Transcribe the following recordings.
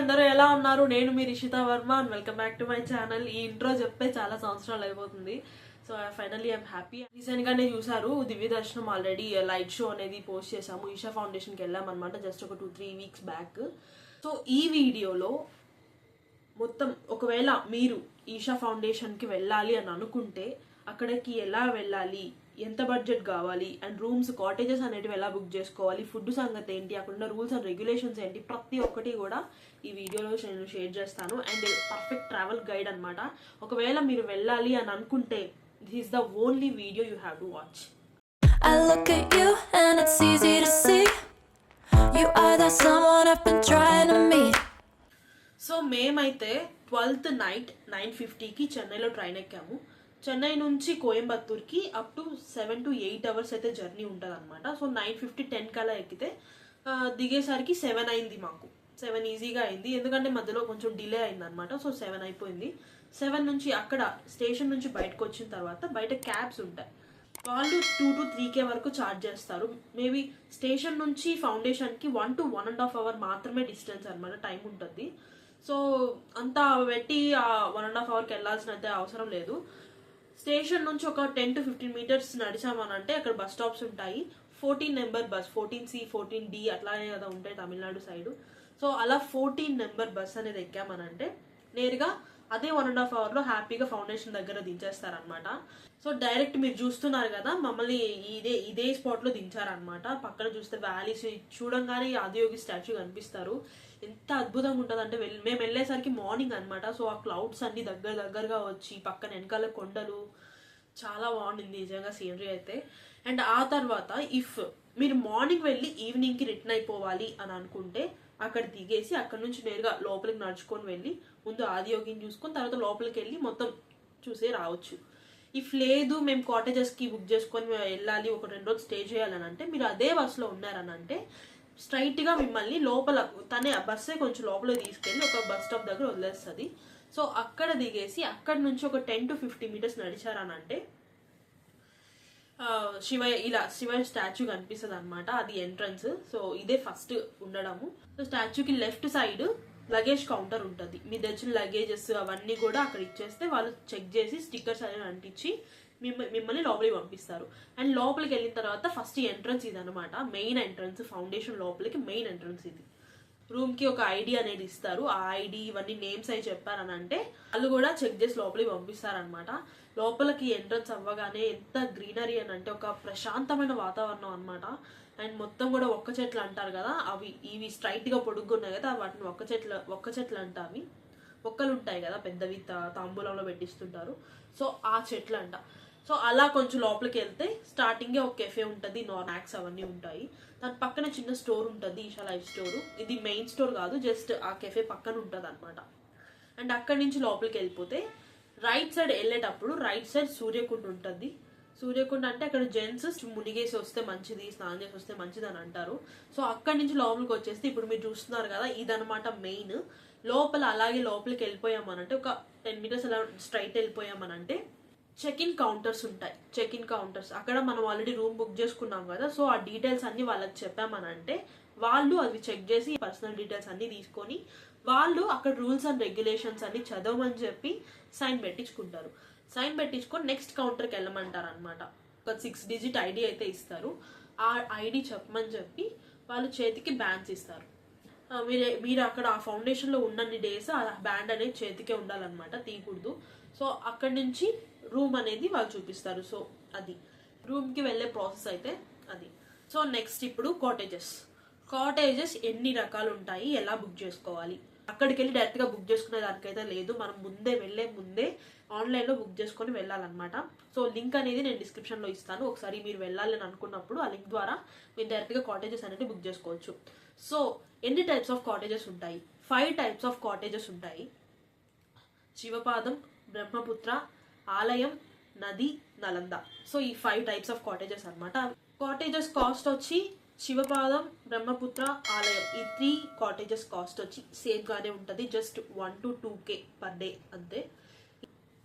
అందరూ ఎలా ఉన్నారు? నేను మీ Rishita Varma and welcome back to my channel ఈ ఇంట్రో చెప్పే చాలా సంవత్సరాలు అయిపోతుంది. So finally I'm happy recent గానే చూసారు Divya Darshanam already light show అనేది పోస్ట్ చేసాము ఈషా ఫౌండేషన్కి వెళ్ళాం అనమాట జస్ట్ ఒక two three weeks back so ఈ వీడియోలో మొత్తం ఒకవేళ మీరు ఈషా ఫౌండేషన్కి వెళ్ళాలి అని అనుకుంటే అక్కడికి ఎలా వెళ్ళాలి? ఎంత బడ్జెట్ కావాలి? అండ్ రూమ్స్ కాటేజెస్ అనేటివి ఎలా బుక్ చేసుకోవాలి? ఫుడ్ సంగతి ఏంటి? అక్కడ ఉన్న రూల్స్ అండ్ రెగ్యులేషన్స్ ఏంటి? ప్రతి ఒక్కటి కూడా ఈ వీడియోలో నేను షేర్ చేస్తాను. అండ్ పర్ఫెక్ట్ ట్రావెల్ గైడ్ అన్నమాట. ఒకవేళ మీరు వెళ్ళాలి అని అనుకుంటే this is the only video you have to watch I look at you and it's easy to see. You are that someone I've been trying to meet. So మేమైతే twelfth night nine ఫిఫ్టీకి చెన్నైలో train ఎక్కాము. చెన్నై నుంచి కోయంబత్తూర్కి up to seven to eight hours అయితే journey ఉంటుంది అనమాట so nine fifty ten కల్లా ఎక్కితే దిగేసరికి సెవెన్ అయింది మాకు. సెవెన్ ఈజీగా అయింది. ఎందుకంటే మధ్యలో కొంచెం డిలే అయింది అనమాట సో సెవెన్ అయిపోయింది. సెవెన్ నుంచి అక్కడ స్టేషన్ నుంచి బయటకు వచ్చిన తర్వాత బయట క్యాబ్స్ ఉంటాయి. వాళ్ళు టూ టు త్రీ కే వరకు ఛార్జ్ చేస్తారు. మేబీ స్టేషన్ నుంచి ఫౌండేషన్కి one to one and half hour మాత్రమే డిస్టెన్స్ అనమాట టైం ఉంటుంది. సో అంతా పెట్టి ఆ వన్ అండ్ హాఫ్ అవర్కి వెళ్ళాల్సిన అయితే అవసరం లేదు. స్టేషన్ నుంచి ఒక టెన్ టు ఫిఫ్టీన్ మీటర్స్ నడిచామనంటే అక్కడ బస్ స్టాప్స్ ఉంటాయి. Fourteen number bus fourteen C fourteen D అట్లానే కదా ఉంటాయి తమిళనాడు సైడ్. సో అలా ఫోర్టీన్ నెంబర్ బస్ అనేది ఎక్కామనంటే నేరుగా అదే వన్ అండ్ హాఫ్ అవర్లో హ్యాపీగా ఫౌండేషన్ దగ్గర దించేస్తారనమాట సో డైరెక్ట్ మీరు చూస్తున్నారు కదా మమ్మల్ని ఇదే ఇదే స్పాట్లో దించారనమాట పక్కన చూస్తే వ్యాలీస్ చూడంగానే ఆదియోగి స్టాచ్యూ కనిపిస్తారు. ఎంత అద్భుతంగా ఉంటుంది అంటే వెళ్ళి మేము వెళ్ళేసరికి మార్నింగ్ అనమాట సో ఆ క్లౌడ్స్ అన్ని దగ్గర దగ్గరగా వచ్చి పక్కన వెనకాల కొండలు. చాలా బాగుండింది నిజంగా సీనరీ అయితే. అండ్ ఆ తర్వాత ఇఫ్ మీరు మార్నింగ్ వెళ్ళి ఈవినింగ్కి రిటర్న్ అయిపోవాలి అని అనుకుంటే అక్కడ దిగేసి అక్కడ నుంచి నేరుగా లోపలికి నడుచుకొని వెళ్ళి ముందు ఆదియోగిని చూసుకొని తర్వాత లోపలికి వెళ్ళి మొత్తం చూసే రావచ్చు. ఇఫ్ లేదు మేము కాటేజెస్కి బుక్ చేసుకొని మేము వెళ్ళాలి ఒక రెండు రోజులు స్టే చేయాలని అంటే మీరు అదే బస్సులో ఉన్నారని అంటే స్ట్రైట్గా మిమ్మల్ని లోపల తనే ఆ బస్సే కొంచెం లోపల తీసుకెళ్ళి ఒక బస్ స్టాప్ దగ్గర వదిలేస్తుంది. సో అక్కడ దిగేసి అక్కడ నుంచి ఒక టెన్ టు ఫిఫ్టీ మీటర్స్ నడిచారనంటే శివ శివయ్య ఇలా శివయ్య స్టాచ్యూ కనిపిస్తుంది అనమాట అది ఎంట్రన్స్. సో ఇదే ఫస్ట్ ఉండడము. సో స్టాచ్యూకి లెఫ్ట్ సైడ్ లగేజ్ కౌంటర్ ఉంటుంది. మీ తెచ్చిన లగేజెస్ అవన్నీ కూడా అక్కడ ఇచ్చేస్తే వాళ్ళు చెక్ చేసి స్టిక్కర్స్ అనేవి అంటించి మిమ్మల్ని లోపలికి పంపిస్తారు. అండ్ లోపలికి వెళ్ళిన తర్వాత ఫస్ట్ ఎంట్రన్స్ ఇది అనమాట మెయిన్ ఎంట్రన్స్ ఫౌండేషన్ లోపలికి మెయిన్ ఎంట్రన్స్ ఇది. రూమ్కి ఒక ఐడి అనేది ఇస్తారు. ఆ ఐడి ఇవన్నీ నేమ్స్ అవి చెప్పారని అంటే వాళ్ళు కూడా చెక్ చేసి లోపలికి పంపిస్తారనమాట లోపలికి ఎంట్రన్స్ అవ్వగానే ఎంత గ్రీనరీ అని అంటే ఒక ప్రశాంతమైన వాతావరణం అనమాట అండ్ మొత్తం కూడా ఒక్క చెట్లు అంటారు కదా అవి ఇవి స్ట్రైట్గా పొడుగున్నాయి కదా వాటిని ఒక్క చెట్లు ఒక్క చెట్లు అంట అవి. ఒక్కలు ఉంటాయి కదా పెద్దవి తాంబూలంలో పెట్టిస్తుంటారు. సో ఆ చెట్లు అంట సో అలా కొంచెం లోపలికి వెళ్తే స్టార్టింగే ఒక కెఫే ఉంటుంది నాక్స్ అవన్నీ ఉంటాయి. దాని పక్కన చిన్న స్టోర్ ఉంటుంది ఈషా లైఫ్ స్టోర్ ఇది మెయిన్ స్టోర్ కాదు జస్ట్ ఆ కెఫే పక్కన ఉంటుంది అనమాట అండ్ అక్కడి నుంచి లోపలికి వెళ్ళిపోతే రైట్ సైడ్ వెళ్ళేటప్పుడు రైట్ సైడ్ సూర్యకుండ ఉంటుంది. సూర్యకుండ అంటే అక్కడ జెంట్స్ మునిగేసి వస్తే మంచిది స్నానం చేసి వస్తే మంచిది అని అంటారు. సో అక్కడి నుంచి లోపలికి వచ్చేస్తే ఇప్పుడు మీరు చూస్తున్నారు కదా ఇదనమాట మెయిన్ లోపల అలాగే లోపలికి వెళ్ళిపోయామనంటే ఒక టెన్ మీటర్స్ అలా స్ట్రైట్ వెళ్ళిపోయామనంటే చెక్ ఇన్ కౌంటర్స్ ఉంటాయి. చెక్ ఇన్ కౌంటర్స్ అక్కడ మనం ఆల్రెడీ రూమ్ బుక్ చేసుకున్నాం కదా సో ఆ డీటెయిల్స్ అన్ని వాళ్ళకి చెప్పామనంటే వాళ్ళు అవి చెక్ చేసి పర్సనల్ డీటెయిల్స్ అన్ని తీసుకొని వాళ్ళు అక్కడ రూల్స్ అండ్ రెగ్యులేషన్స్ అన్ని చదవమని చెప్పి సైన్ పెట్టించుకుంటారు. సైన్ పెట్టించుకొని నెక్స్ట్ కౌంటర్కి వెళ్ళమంటారు అనమాట ఒక సిక్స్ డిజిట్ ఐడి అయితే ఇస్తారు. ఆ ఐడి చెప్పమని చెప్పి వాళ్ళు చేతికి బ్యాన్స్ ఇస్తారు. మీరు మీరు అక్కడ ఆ ఫౌండేషన్లో ఉన్నన్ని డేస్ ఆ బ్యాండ్ అనేది చేతికే ఉండాలన్నమాట తీయకూడదు. సో అక్కడి నుంచి రూమ్ అనేది వాళ్ళు చూపిస్తారు. సో అది. రూమ్కి వెళ్ళే ప్రాసెస్ అయితే అది. సో నెక్స్ట్ ఇప్పుడు కాటేజెస్ కాటేజెస్ ఎన్ని రకాలు ఉంటాయి? ఎలా బుక్ చేసుకోవాలి? అక్కడికి వెళ్ళి డైరెక్ట్గా బుక్ చేసుకునే దానికైతే లేదు. మనం ముందే వెళ్ళే ముందే ఆన్లైన్లో బుక్ చేసుకొని వెళ్ళాలన్నమాట. సో లింక్ అనేది నేను డిస్క్రిప్షన్లో ఇస్తాను. ఒకసారి మీరు వెళ్ళాలని అనుకున్నప్పుడు ఆ లింక్ ద్వారా మీరు డైరెక్ట్గా కాటేజెస్ అనేది బుక్ చేసుకోవచ్చు. సో ఎన్ని టైప్స్ ఆఫ్ కాటేజెస్ ఉంటాయి? ఫైవ్ టైప్స్ ఆఫ్ కాటేజెస్ ఉంటాయి. శివపాదం బ్రహ్మపుత్ర ఆలయం నది నలంద. సో ఈ ఫైవ్ టైప్స్ ఆఫ్ కాటేజెస్ అనమాట కాటేజెస్ కాస్ట్ వచ్చి శివపాదం బ్రహ్మపుత్ర ఆలయం. ఈ త్రీ కాటేజెస్ కాస్ట్ వచ్చి సేమ్ గానే ఉంటుంది just one to two K per day అంతే.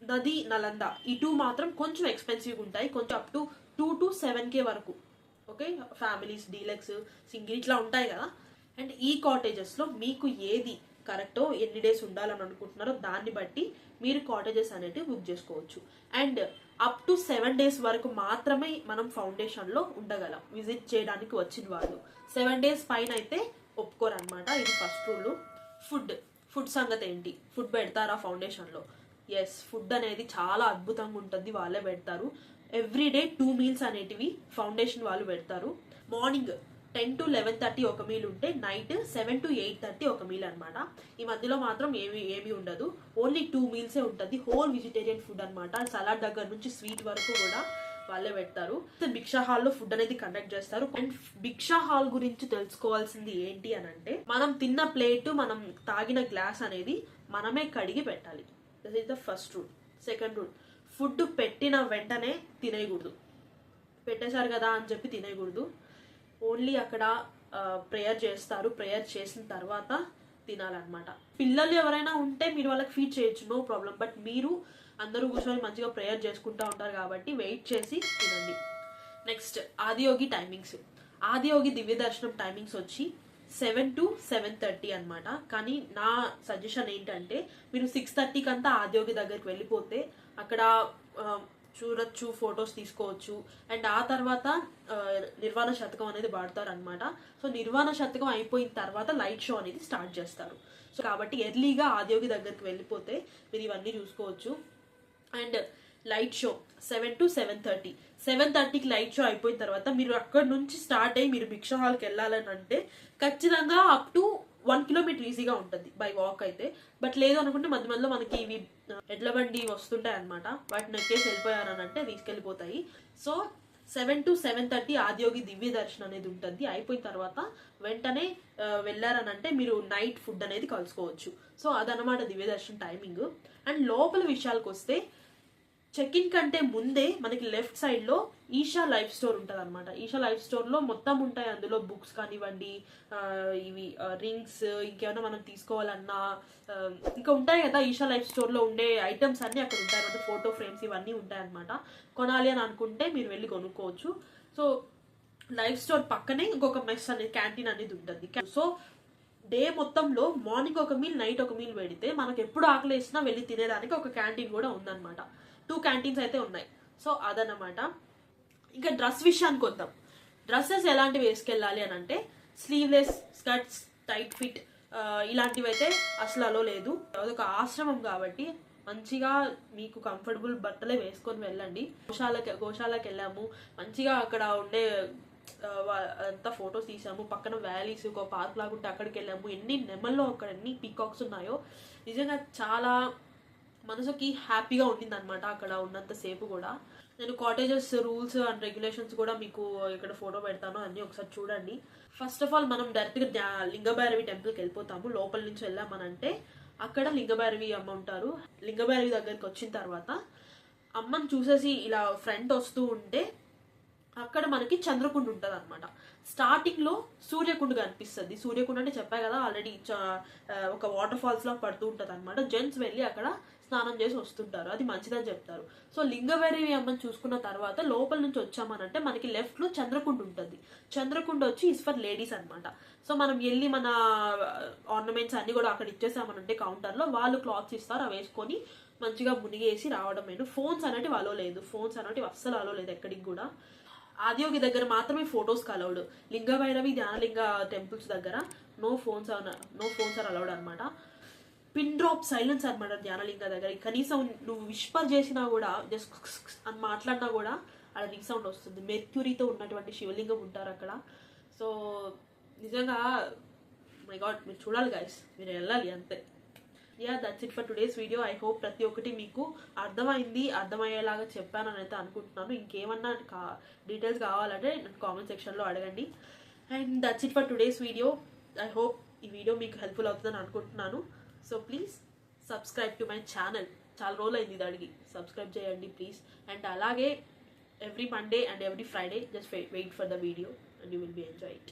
నది నలంద. ఈ టూ మాత్రం కొంచెం ఎక్స్పెన్సివ్ ఉంటాయి కొంచెం up to two to seven K వరకు. ఓకే ఫ్యామిలీస్ డీలక్స్ సింగిల్ ఇట్లా ఉంటాయి కదా. అండ్ ఈ కాటేజెస్లో మీకు ఏది కరెక్ట్ ఎన్ని డేస్ ఉండాలని అనుకుంటున్నారో దాన్ని బట్టి మీరు కాటేజెస్ అనేటివి బుక్ చేసుకోవచ్చు. And up to seven days వరకు మాత్రమే మనం ఫౌండేషన్లో ఉండగలం. విజిట్ చేయడానికి వచ్చిన వాళ్ళు. సెవెన్ డేస్ పైన అయితే ఒప్పుకోరనమాట ఇది ఫస్ట్ రూల్ ఫుడ్ ఫుడ్ సంగతి ఏంటి? ఫుడ్ పెడతారా ఫౌండేషన్లో ఎస్ ఫుడ్ అనేది చాలా అద్భుతంగా ఉంటుంది. వాళ్ళే పెడతారు. ఎవ్రీ డే టూ మీల్స్ అనేటివి ఫౌండేషన్ వాళ్ళు పెడతారు. Morning ten to eleven thirty ఒక మీల్ ఉంటే night seven to eight thirty ఒక మీల్ అనమాట ఈ మధ్యలో మాత్రం ఏమి ఏమీ ఉండదు. ఓన్లీ టూ మీల్సే ఉంటుంది. హోల్ వెజిటేరియన్ ఫుడ్ అనమాట సలాడ్ దగ్గర నుంచి స్వీట్ వరకు కూడా వాళ్ళే పెడతారు. భిక్షా హాల్లో ఫుడ్ అనేది కండక్ట్ చేస్తారు. అండ్ భిక్షా హాల్ గురించి తెలుసుకోవాల్సింది ఏంటి అని అంటే మనం తిన్న ప్లేట్ మనం తాగిన గ్లాస్ అనేది మనమే కడిగి పెట్టాలి. This is the first rule second rule food పెట్టిన వెంటనే తినేయకూడదు. పెట్టేశారు కదా అని చెప్పి తినేయకూడదు. ఓన్లీ అక్కడ ప్రేయర్ చేస్తారు. ప్రేయర్ చేసిన తర్వాత తినాలన్నమాట. పిల్లలు ఎవరైనా ఉంటే మీరు వాళ్ళకి ఫీడ్ చేయొచ్చు నో ప్రాబ్లం బట్ మీరు అందరూ కూర్చొని మంచిగా ప్రేయర్ చేసుకుంటూ ఉంటారు కాబట్టి వెయిట్ చేసి తినండి. Next Adiyogi timings Adiyogi Divya Darshanam timings వచ్చి సెవెన్ టు సెవెన్ థర్టీ అనమాట కానీ నా సజెషన్ ఏంటంటే మీరు సిక్స్ థర్టీకి అంతా ఆదియోగి దగ్గరికి వెళ్ళిపోతే అక్కడ చూడొచ్చు ఫొటోస్ తీసుకోవచ్చు. అండ్ ఆ తర్వాత నిర్వాణ శతకం అనేది పాడతారు అనమాట సో నిర్వాణ శతకం అయిపోయిన తర్వాత లైట్ షో అనేది స్టార్ట్ చేస్తారు. సో కాబట్టి ఎర్లీగా ఆదియోగి దగ్గరికి వెళ్ళిపోతే మీరు ఇవన్నీ చూసుకోవచ్చు. And light show seven to seven thirty. Seven థర్టీకి లైట్ షో అయిపోయిన తర్వాత మీరు అక్కడ నుంచి స్టార్ట్ అయ్యి మీరు భిక్ష హాల్కి వెళ్ళాలని అంటే ఖచ్చితంగా అప్ టు వన్ కిలోమీటర్ ఈజీగా ఉంటుంది. బై వాక్ అయితే. బట్ లేదు అనుకుంటే మధ్య మధ్యలో మనకి ఇవి ఎడ్ల బండి వస్తుంటాయి అనమాట వాటిని ఎక్కేసి వెళ్ళిపోయారని అంటే తీసుకెళ్ళిపోతాయి. So seven to seven thirty Adiyogi Divya Darshanam అనేది ఉంటుంది. అయిపోయిన తర్వాత వెంటనే వెళ్ళారనంటే మీరు నైట్ ఫుడ్ అనేది కలుసుకోవచ్చు. సో అదనమాట దివ్య దర్శనం టైమింగ్. అండ్ లోపల విషయాలకు వస్తే చెక్ ఇన్ కంటే ముందే మనకి లెఫ్ట్ సైడ్లో ఈషా లైఫ్ స్టోర్ ఉంటుంది అనమాట ఈషా లైఫ్ స్టోర్లో మొత్తం ఉంటాయి అందులో బుక్స్ కానివ్వండి ఇవి రింగ్స్ ఇంకేమైనా మనం తీసుకోవాలన్నా ఇంకా ఉంటాయి కదా ఈషా లైఫ్ స్టోర్లో ఉండే ఐటమ్స్ అన్ని అక్కడ ఉంటాయి. అనమాట ఫోటో ఫ్రేమ్స్ ఇవన్నీ ఉంటాయి అనమాట కొనాలి అని అనుకుంటే మీరు వెళ్ళి కొనుక్కోవచ్చు. సో లైఫ్ స్టోర్ పక్కనే ఇంకొక మెస్ అనేది క్యాంటీన్ అనేది ఉంటుంది. సో డే మొత్తంలో మార్నింగ్ ఒక మీల్ నైట్ ఒక మీల్ పెడితే మనకు ఎప్పుడు ఆకలి వేసినా వెళ్ళి తినేదానికి ఒక క్యాంటీన్ కూడా ఉందన్నమాట. టూ క్యాంటీన్స్ అయితే ఉన్నాయి. సో అదనమాట ఇంకా డ్రెస్ విషయానికి వద్దాం. డ్రెస్సెస్ ఎలాంటివి వేసుకెళ్ళాలి అని అంటే స్లీవ్లెస్ స్కర్ట్స్ టైట్ ఫిట్ ఇలాంటివి అయితే అసలు అలో లేదు. అదొక ఆశ్రమం కాబట్టి మంచిగా మీకు కంఫర్టబుల్ బట్టలే వేసుకొని వెళ్ళండి. గోశాలకి గోశాలకు వెళ్ళాము. మంచిగా అక్కడ ఉండే అంతా ఫొటోస్ తీసాము. పక్కన వ్యాలీస్ ఒక పార్క్ లాగా ఉంటే అక్కడికి వెళ్ళాము. ఎన్ని నెమల్లో అక్కడ ఎన్ని పీకాక్స్ ఉన్నాయో. నిజంగా చాలా మనసుకి హ్యాపీగా ఉండింది అనమాట అక్కడ ఉన్నంతసేపు కూడా. నేను కాటేజెస్ రూల్స్ అండ్ రెగ్యులేషన్స్ కూడా మీకు ఇక్కడ ఫోటో పెడతాను అన్నీ ఒకసారి చూడండి. ఫస్ట్ ఆఫ్ ఆల్ మనం డైరెక్ట్గా లింగభైరవి టెంపుల్కి వెళ్ళిపోతాము. లోపల నుంచి వెళ్ళామనంటే అక్కడ లింగభైరవి అమ్మ ఉంటారు. లింగభైరవి దగ్గరికి వచ్చిన తర్వాత అమ్మని చూసేసి ఇలా ఫ్రంట్ వస్తూ ఉంటే అక్కడ మనకి చంద్రకుండ ఉంటుంది అనమాట స్టార్టింగ్లో సూర్యకుండ కనిపిస్తుంది. సూర్యకుండ అంటే చెప్పా కదా ఆల్రెడీ ఒక వాటర్ ఫాల్స్లో పడుతూ ఉంటుంది అనమాట జెంట్స్ వెళ్ళి అక్కడ స్నానం చేసి వస్తుంటారు. అది మంచిదని చెప్తారు. సో లింగభైరవి అమ్మని చూసుకున్న తర్వాత లోపల నుంచి వచ్చామనంటే మనకి లెఫ్ట్లో చంద్రకుండ ఉంటుంది. చంద్రకుండ వచ్చి ఇస్ ఫర్ లేడీస్ అనమాట సో మనం వెళ్ళి మన ఆర్నమెంట్స్ అన్ని కూడా అక్కడ ఇచ్చేసామనంటే కౌంటర్లో వాళ్ళు క్లాత్స్ ఇస్తారు. అవి వేసుకొని మంచిగా మునిగేసి రావడం ఫోన్స్ అనేటివి అలో లేదు. ఫోన్స్ అనేటివి అస్సలు అలో లేదు ఎక్కడికి కూడా. ఆదియోగి దగ్గర మాత్రమే photos allowed Linga Bhairavi Dhyanalinga temples దగ్గర no phones no phones are allowed అనమాట పిన్ డ్రాప్ సైలెన్స్ అనమాట ధ్యానలింగ దగ్గర. కనీసం నువ్వు విష్పర్ చేసినా కూడా జస్ట్ అని మాట్లాడినా కూడా అక్కడ రీసౌండ్ వస్తుంది. మెర్క్యూరీతో ఉన్నటువంటి శివలింగం ఉంటారు అక్కడ. సో నిజంగా మై గాడ్ మీరు చూడాలి గైస్ మీరు వెళ్ళాలి అంతే. Yeah that's it for today's video I hope ప్రతి ఒక్కటి మీకు అర్థమైంది అర్థమయ్యేలాగా చెప్పానని అయితే అనుకుంటున్నాను. ఇంకేమన్నా కా డీటెయిల్స్ కావాలంటే కామెంట్ సెక్షన్లో అడగండి. And that's it for today's video I hope ఈ వీడియో మీకు హెల్ప్ఫుల్ అవుతుందని అనుకుంటున్నాను. So please subscribe to my channel చాలా రోజులు అయింది ఇది అడిగి. సబ్స్క్రైబ్ చేయండి ప్లీజ్ అండ్ అలాగే every Monday and every Friday just wait for the video and you will be enjoy it